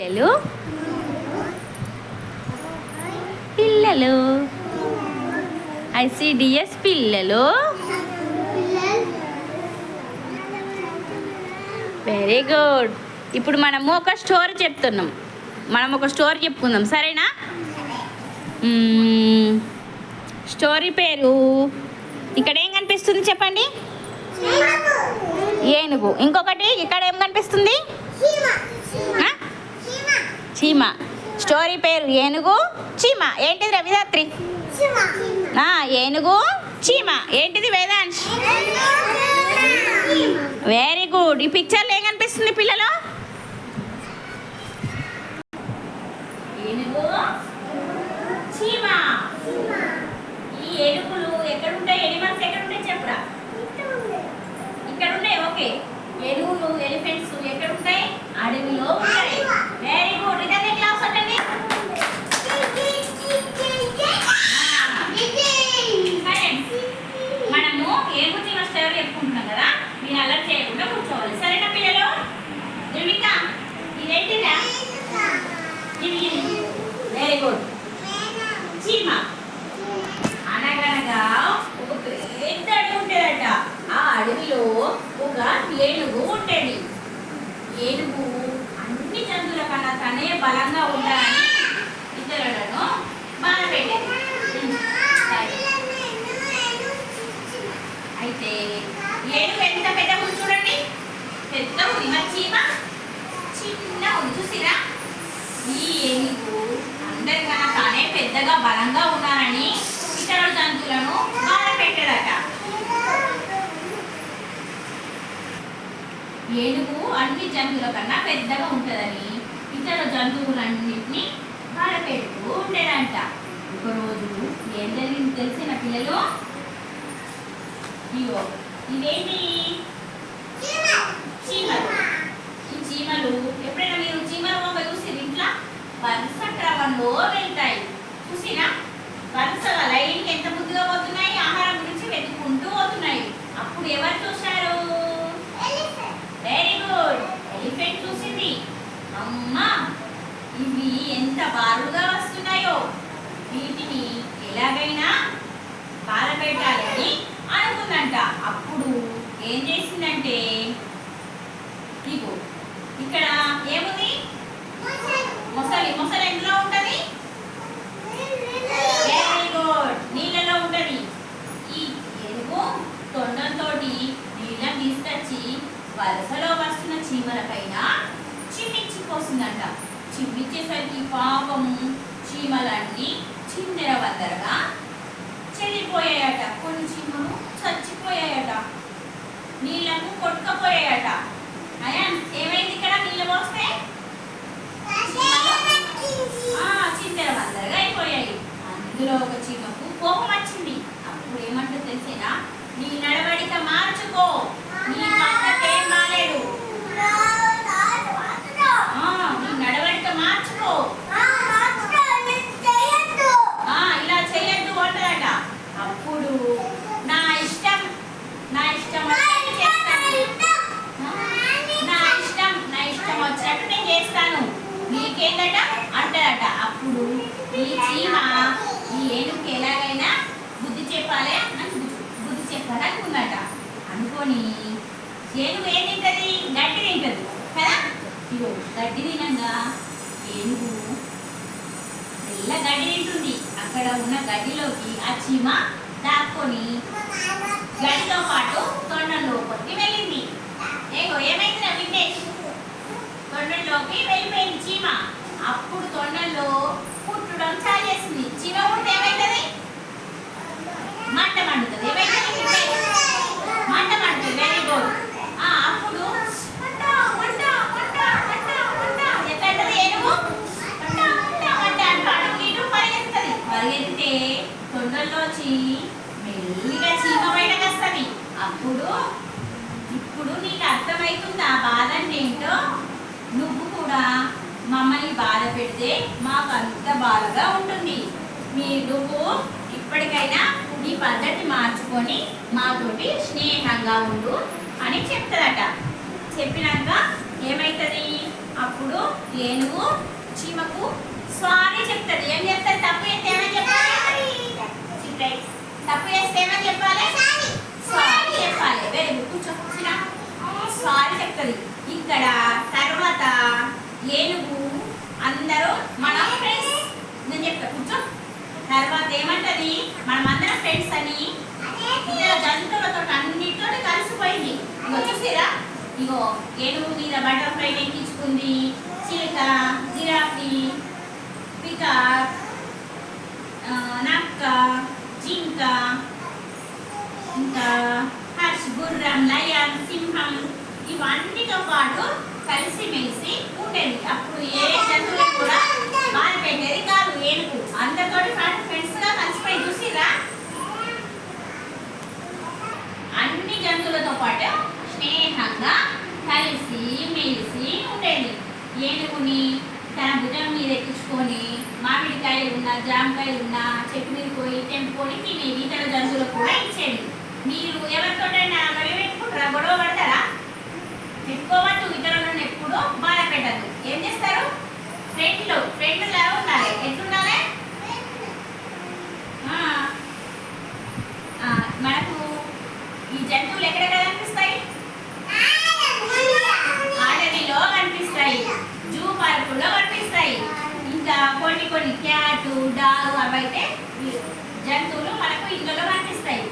పిల్లలు? పిల్లలు? ఐసిడిఎస్ పిల్లలు? Very good. ఇప్పుడు మనము ఒక స్టోరీ చెప్తున్నాం. మనం ఒక స్టోరీ చెప్పుకుందాం. సరేనా? స్టోరీ పేరు? ఇక్కడ ఏం కనిపిస్తుంది చెప్పండి? ఏనుగు. ఇంకొకటి ఇక్కడ ఏం కనిపిస్తుంది? చీమ. స్టోరీ పేరు ఏనుగు చీమ. ఏంటిది రవిదాత్రి? ఏనుగు చీమ. ఏంటిది వేదాంశ్? వెరీ గుడ్ ఈ పిక్చర్లో ఏం కనిపిస్తుంది పిల్లలు? ఏనుగు చీమ ఈ ఏనుగులు ఎక్కడ ఉంటాయి ఎనిమల్స్ ఎక్కడ ఉంటాయి చెప్పురా ఇక్కడ ఉన్నాయి ఓకే ఏనుగులు ఎలిఫెంట్స్ ఎక్కడ ఉంటాయి అడవిలో ఉంటాయి వెరీ గుడ్ ఇదే క్లాస్ అండి మనము ఏనుగు చీమ స్టోరీ చెప్పుకుంటున్నాం కదా మీరు అలర్ట్ చేయకుండా కూర్చోవాలి సరేనా పిల్లలు నిర్మిక ఇదేంటిదా ఇది వెరీ గుడ్ చీమ. అనగనగా ఒక పెద్ద అడవి ఉండేదంట. ఆ అడవిలో ఒక ఏనుగు ఉండేది. ఏనుగు అన్ని జంతువుల కన్నా తనే బలంగా ఉండాలని ఇతరులను బాధ పెట్టేది అయితే ఏనుగు ఎంత పెద్ద ఉంది చూడండి. పెద్ద ఉంది మరి చీమ? చిన్న ఉంది చూసిరా? ఈ ఏనుగు అందరికన్నా తానే పెద్దగా బలంగా ఉన్నానని ఇతర జంతువులను బాధ పెట్టాడట ఏనుగు అన్ని జంతువుల కన్నా పెద్దగా ఉంటుందని ఇతర జంతువులన్నింటినీ బాధ పెడుతూ ఉండేదంట. ఒకరోజు ఏం జరిగింది తెలిసిన పిల్లలు ఇగో ఇదేంటి? చీమలు. ఈ చీమలు? ఎప్పుడైనా మీరు చీమల బొమ్మ చూసి వరుస క్రమంలో వెళ్తాయి. చూసినా వరుసగా లైన్ ఎంత బుద్ధిగా చిమ్మిచ్చిపోసిందంట చిమ్మిచ్చేసరికి పాపము చీమలన్నీ చిందెర వందరగా చెడిపోయాయట. కొన్ని చీమలు చచ్చిపోయాయట. నీళ్ళకు కొట్టుకపోయాయట అయ్యా ఏమైంది ఇక్కడ నీళ్ళు పోస్తే ఆ, చిందెర వందరగా అయిపోయాయి అందులో ఒక చీమకు కోపం వచ్చింది అప్పుడు ఏమంటుంది తెలిసేనా నీ నడవడిక మార్చుకో నీ పద్ధతి ఏం బాలేదు ఆ, నీ నడవడిక మార్చుకో ఆ, ఇలా చేయొద్దు అంటదట అప్పుడు నా ఇష్టం నా ఇష్టం వచ్చినట్టు చేస్తాను నా ఇష్టం నా ఇష్టం వచ్చినట్టు నేను చేస్తాను నీకేందట అంటదట అప్పుడు ఈ చీమ ఈ ఏనుగుకి ఎలాగైనా బుద్ధి చెప్పాలి అని బుద్ధి- బుద్ధి చెప్పాలి అనుకుందట అనుకొని ఏనుగు ఏం తింటది? గడ్డి తింటది. కదా? ఇగో గడ్డి తినంగా ఏనుగు తెల్ల గడ్డి తింటుంది. అక్కడ ఉన్న గడ్డిలోకి ఆ చీమ దాక్కొని గడ్డితో పాటు తొండం లోపలికి వెళ్ళింది. ఏగో ఏమైంది నా విఘ్నేష్ తొండంలోకి వెళ్ళిపోయింది చీమ. అప్పుడు మెల్లిగా చీమ బయటకు వస్తుంది. అప్పుడు ఇప్పుడు నీకు అర్థమవుతుంది ఆ బాధ అంటే ఏంటో నువ్వు కూడా మమ్మల్ని బాధ పెడితే మాకు అంత బాధగా ఉంటుంది. మీ నువ్వు ఇప్పటికైనా నీ పద్ధతి మార్చుకొని మాతోటి స్నేహంగా ఉండు అని చెప్తుందట. చెప్పినాక ఏమవుతుంది అప్పుడు ఏనుగు చీమకు స్వామి చెప్తుంది. ఏం చెప్తుంది? తప్పు అయితే ఏమని చెప్పాలి చిట్రై. తప్పు చేస్తే ఏమని చెప్పాలి సారీ చెప్పాలి వెరీ గుడ్ కూర్చో సారీ చెప్తుంది ఇక్కడ తర్వాత ఏనుగు అందరూ మన ఫ్రెండ్స్ నేను చెప్తా కూర్చో తర్వాత ఏమంటది మనం అందరం ఫ్రెండ్స్ అని జంతువులతో అన్నిటితో కలిసిపోయింది చూసిరా ఇగో ఏనుగు మీద బటర్ఫ్లై ఎక్కించుకుంది చిలుక జిరాఫీ పికాక్ ఆ, నక్క ఇంకా ఇంకా హర్ష్ గుర్రం లయన్ సింహం ఇవన్నీతో పాటు కలిసిమెలిసి ఉండేది అప్పుడు ఏ జంతువులు కూడా బాధ పెట్టేది కాదు ఏనుగు. అందరితోటి ఫ్రెండ్స్గా కలిసిపోయి చూసిరా అన్ని జంతువులతో పాటు స్నేహంగా కలిసి మెలిసి ఉండేది ఏనుగుని తన భుజం మీద ఎక్కించుకొని మామిడికాయలు ఉన్న జామకాయలు ఉన్న చెట్టు మీద పోయి తెంపుకొని తినేది ఇతర జంతువులకు కూడా ఇచ్చేది. మీరు ఎవరితోటైనా గొడవ పెట్టుకుంటారా? గొడవ పడతారా? పెట్టుకోవద్దు ఇతరులను ఎప్పుడు బాధ పెట్టద్దు. ఏం చేస్తారు? ఫ్రెండ్లు ఫ్రెండ్లు ఎలా ఉండాలి. ఎట్లుండాలి? మనకు ఈ జంతువులు ఎక్కడెక్కడ కనిపిస్తాయి అడవిలో కనిపిస్తాయి జూ పార్కులో ఉంటాయి ఇంకా కొన్ని కొన్ని క్యాట్ డాగ్ అవైతే జంతువులు మనకు ఇంట్లో కనిపిస్తాయి